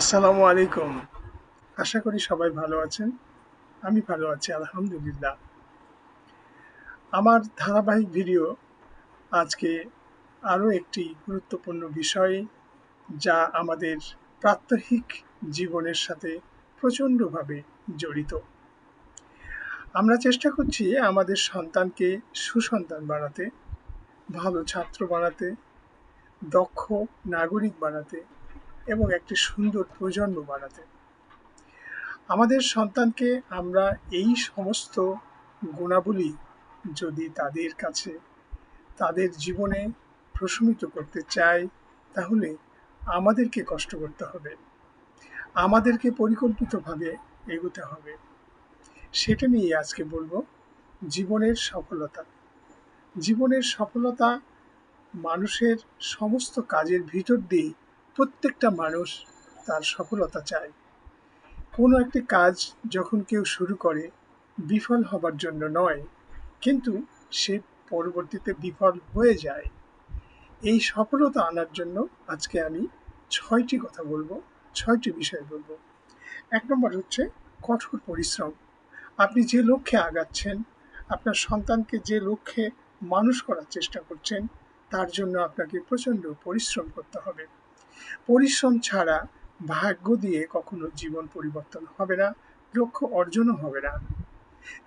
আসসালামু আলাইকুম। আশা করি সবাই ভালো আছেন। আমি ভালো আছি, আলহামদুলিল্লাহ। আমার ধারাবাহিক ভিডিও আজকে আরও একটি গুরুত্বপূর্ণ বিষয় যা আমাদের প্রাত্যহিক জীবনের সাথে প্রচণ্ডভাবে জড়িত। আমরা চেষ্টা করছি আমাদের সন্তানকে সুসন্তান বানাতে, ভালো ছাত্র বানাতে, দক্ষ নাগরিক বানাতে এবং একটি সুন্দর প্রজন্ম বানাতে। আমাদের সন্তানকে আমরা এই সমস্ত গুণাবলী যদি তাদের কাছে, তাদের জীবনে প্রশমিত করতে চাই, তাহলে আমাদেরকে কষ্ট করতে হবে। আমাদেরকে পরিকল্পিতভাবে এগোতে হবে। সেটা নিয়ে আজকে বলব জীবনের সফলতা। জীবনের সফলতা মানুষের সমস্ত কাজের ভিতর দিয়ে প্রত্যেকটা মানুষ তার সফলতা চায়। কোনো একটি কাজ যখন কেউ শুরু করে, বিফল হবার জন্য নয়, কিন্তু সে পরবর্তীতে বিফল হয়ে যায়। এই সফলতা আনার জন্য আজকে আমি ছয়টি কথা বলব, ছয়টি বিষয় বলব। এক নম্বর হচ্ছে কঠোর পরিশ্রম। আপনি যে লক্ষ্যে আগাচ্ছেন, আপনার সন্তানকে যে লক্ষ্যে মানুষ করার চেষ্টা করছেন, তার জন্য আপনাকে প্রচণ্ড পরিশ্রম করতে হবে। পরিশ্রম ছাড়া ভাগ্য দিয়ে কখনো জীবন পরিবর্তন হবে না, লক্ষ্য অর্জনও হবে না।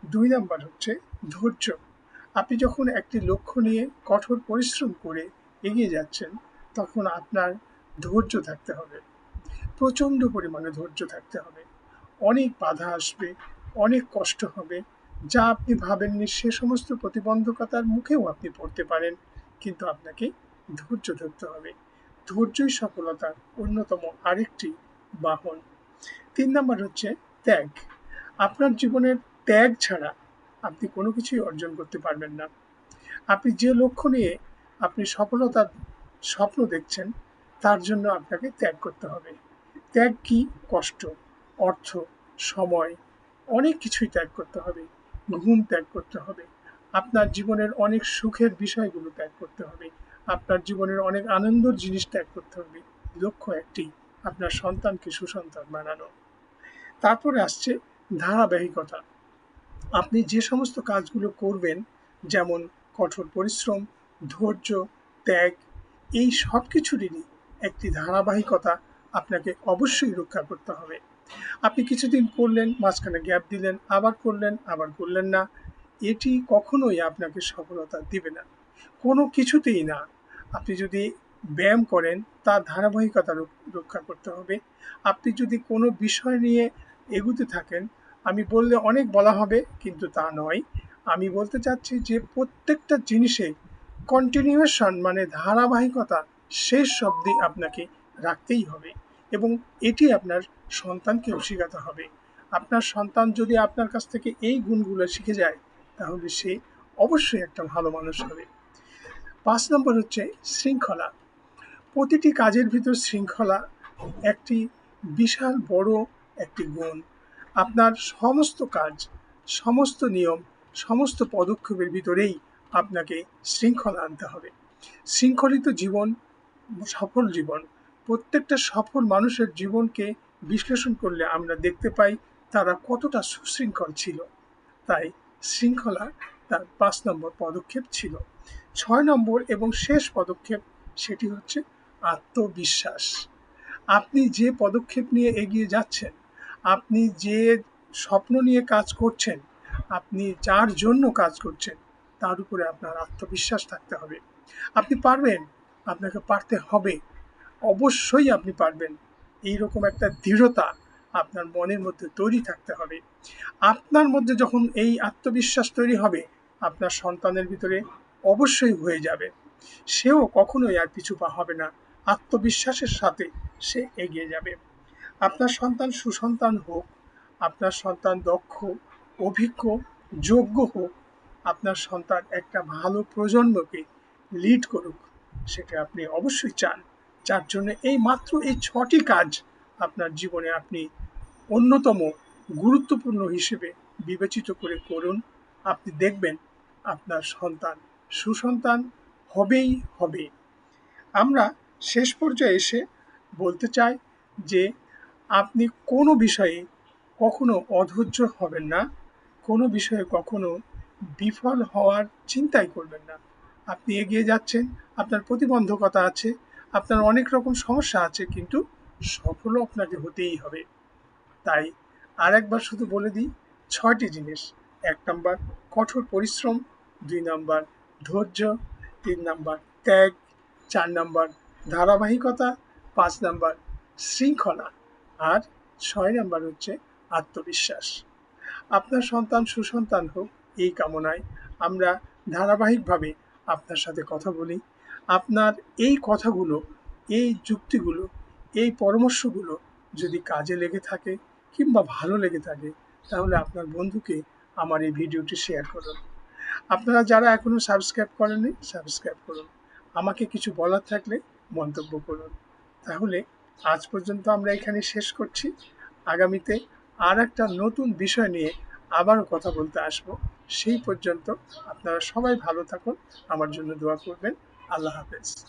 দুই নাম্বার হচ্ছে ধৈর্য। আপনি যখন একটি লক্ষ্য নিয়ে কঠোর পরিশ্রম করে এগিয়ে যাচ্ছেন, তখন আপনার ধৈর্য থাকতে হবে। প্রচণ্ড পরিমাণে ধৈর্য থাকতে হবে। অনেক বাধা আসবে, অনেক কষ্ট হবে, যা আপনি ভাবেননি সে সমস্ত প্রতিবন্ধকতার মুখেও আপনি পড়তে পারেন, কিন্তু আপনাকে ধৈর্য ধরতে হবে। ধৈর্যই সফলতার অন্যতম আরেকটি বাহন। তিন নম্বর হচ্ছে ত্যাগ। আপনার জীবনের ত্যাগ ছাড়া আপনি কোনো কিছুই অর্জন করতে পারবেন না। আপনি যে লক্ষ্য নিয়ে আপনি সফলতার স্বপ্ন দেখছেন, তার জন্য আপনাকে ত্যাগ করতে হবে। ত্যাগ কি? কষ্ট, অর্থ, সময়, অনেক কিছুই ত্যাগ করতে হবে। ঘুম ত্যাগ করতে হবে। আপনার জীবনের অনেক সুখের বিষয়গুলো ত্যাগ করতে হবে। আপনার জীবনের অনেক আনন্দর জিনিস ত্যাগ করতে হবে। লক্ষ্য একটি, আপনার সন্তানকে সুসন্তান বানানো। তারপরে আসছে ধারাবাহিকতা। আপনি যে সমস্ত কাজগুলো করবেন, যেমন কঠোর পরিশ্রম, ধৈর্য, ত্যাগ, এই সব কিছুরই একটি ধারাবাহিকতা আপনাকে অবশ্যই রক্ষা করতে হবে। আপনি কিছুদিন করলেন, মাঝখানে গ্যাপ দিলেন, আবার করলেন আবার করলেন না। এটি কখনোই আপনাকে সফলতা দিবে না। কোনো কিছুতেই না। আপনি যদি ব্যায়াম করেন, তার ধারাবাহিকতা রক্ষা করতে হবে। আপনি যদি কোনো বিষয় নিয়ে এগুতে থাকেন, আমি বললে অনেক বলা হবে, কিন্তু তা নয়। আমি বলতে চাচ্ছি যে, প্রত্যেকটা জিনিসে কন্টিনিউয়েশন মানে ধারাবাহিকতা শেষ অবধি আপনাকে রাখতেই হবে এবং এটি আপনার সন্তানকেও শেখাতে হবে। আপনার সন্তান যদি আপনার কাছ থেকে এই গুণগুলো শিখে যায়, তাহলে সে অবশ্যই একটা ভালো মানুষ হবে। পাঁচ নম্বর হচ্ছে শৃঙ্খলা। প্রতিটি কাজের ভিতর শৃঙ্খলা একটি বিশাল বড় একটি গুণ। আপনার সমস্ত কাজ, সমস্ত নিয়ম, সমস্ত পদক্ষেপের ভিতরেই আপনাকে শৃঙ্খলা আনতে হবে। শৃঙ্খলিত জীবন, সফল জীবন, প্রত্যেকটা সফল মানুষের জীবনকে বিশ্লেষণ করলে আমরা দেখতে পাই তারা কতটা সুশৃঙ্খল ছিল। তাই শৃঙ্খলা তার পাঁচ নম্বর পদক্ষেপ ছিল। ছয় নম্বর এবং শেষ পদক্ষেপ সেটি হচ্ছে আত্মবিশ্বাস। আপনি যে পদক্ষেপ নিয়ে এগিয়ে যাচ্ছেন, আপনি যে স্বপ্ন নিয়ে কাজ করছেন, আপনি যার জন্য কাজ করছেন, তার উপরে আপনার আত্মবিশ্বাস থাকতে হবে। আপনি পারবেন, আপনাকে পারতে হবে। অবশ্যই আপনি পারবেন। এইরকম একটা দৃঢ়তা আপনার মনের মধ্যে তৈরি থাকতে হবে। আপনার মধ্যে যখন এই আত্মবিশ্বাস তৈরি হবে আপনার সন্তানের ভিতরে অবশ্যই হয়ে যাবে। সেও কখনোই আর পিছু পা হবে না। আত্মবিশ্বাসের সাথে সে এগিয়ে যাবে। আপনার সন্তান সুসন্তান হোক, আপনার সন্তান দক্ষ, অভিজ্ঞ, যোগ্য হোক, আপনার সন্তান একটা ভালো প্রজন্মকে লিড করুক, সেটা আপনি অবশ্যই চান। যার জন্য এই মাত্র এই ছটি কাজ আপনার জীবনে আপনি অন্যতম গুরুত্বপূর্ণ হিসেবে বিবেচিত করে করুন। আপনি দেখবেন আপনার সন্তান, সুসন্তান হবেই হবে। আমরা শেষ পর্যায়ে এসে বলতে চাই যে, আপনি কোনো বিষয়ে কখনো অধৈর্য হবেন না, কোনো বিষয়ে কখনো বিফল হওয়ার চিন্তাই করবেন না। আপনি এগিয়ে যাচ্ছেন, আপনার প্রতিবন্ধকতা আছে, আপনার অনেক রকম সমস্যা আছে, কিন্তু সফলও আপনাকে হতেই হবে। তাই আর একবার শুধু বলে দিই, ছয়টি জিনিস। এক নম্বর, কঠোর পরিশ্রম দুই নম্বর ধৈর্য, তিন নাম্বার ত্যাগ, চার নাম্বার ধারাবাহিকতা, পাঁচ নাম্বার শৃঙ্খলা আর ছয় নম্বর হচ্ছে আত্মবিশ্বাস। আপনার সন্তান সুসন্তান হোক, এই কামনায় আমরা ধারাবাহিকভাবে আপনার সাথে কথা বলি। আপনার এই কথাগুলো, এই যুক্তিগুলো, এই পরামর্শগুলো যদি কাজে লেগে থাকে কিংবা ভালো লেগে থাকে, তাহলে আপনার বন্ধুকে আমার এই ভিডিওটি শেয়ার করুন। আপনারা যারা এখনও সাবস্ক্রাইব করেননি সাবস্ক্রাইব করুন। আমাকে কিছু বলার থাকলে মন্তব্য করুন। তাহলে আজ পর্যন্ত আমরা এখানে শেষ করছি। আগামীতে আর একটা নতুন বিষয় নিয়ে আবারও কথা বলতে আসব। সেই পর্যন্ত আপনারা সবাই ভালো থাকুন। আমার জন্য দোয়া করবেন। আল্লাহ হাফেজ।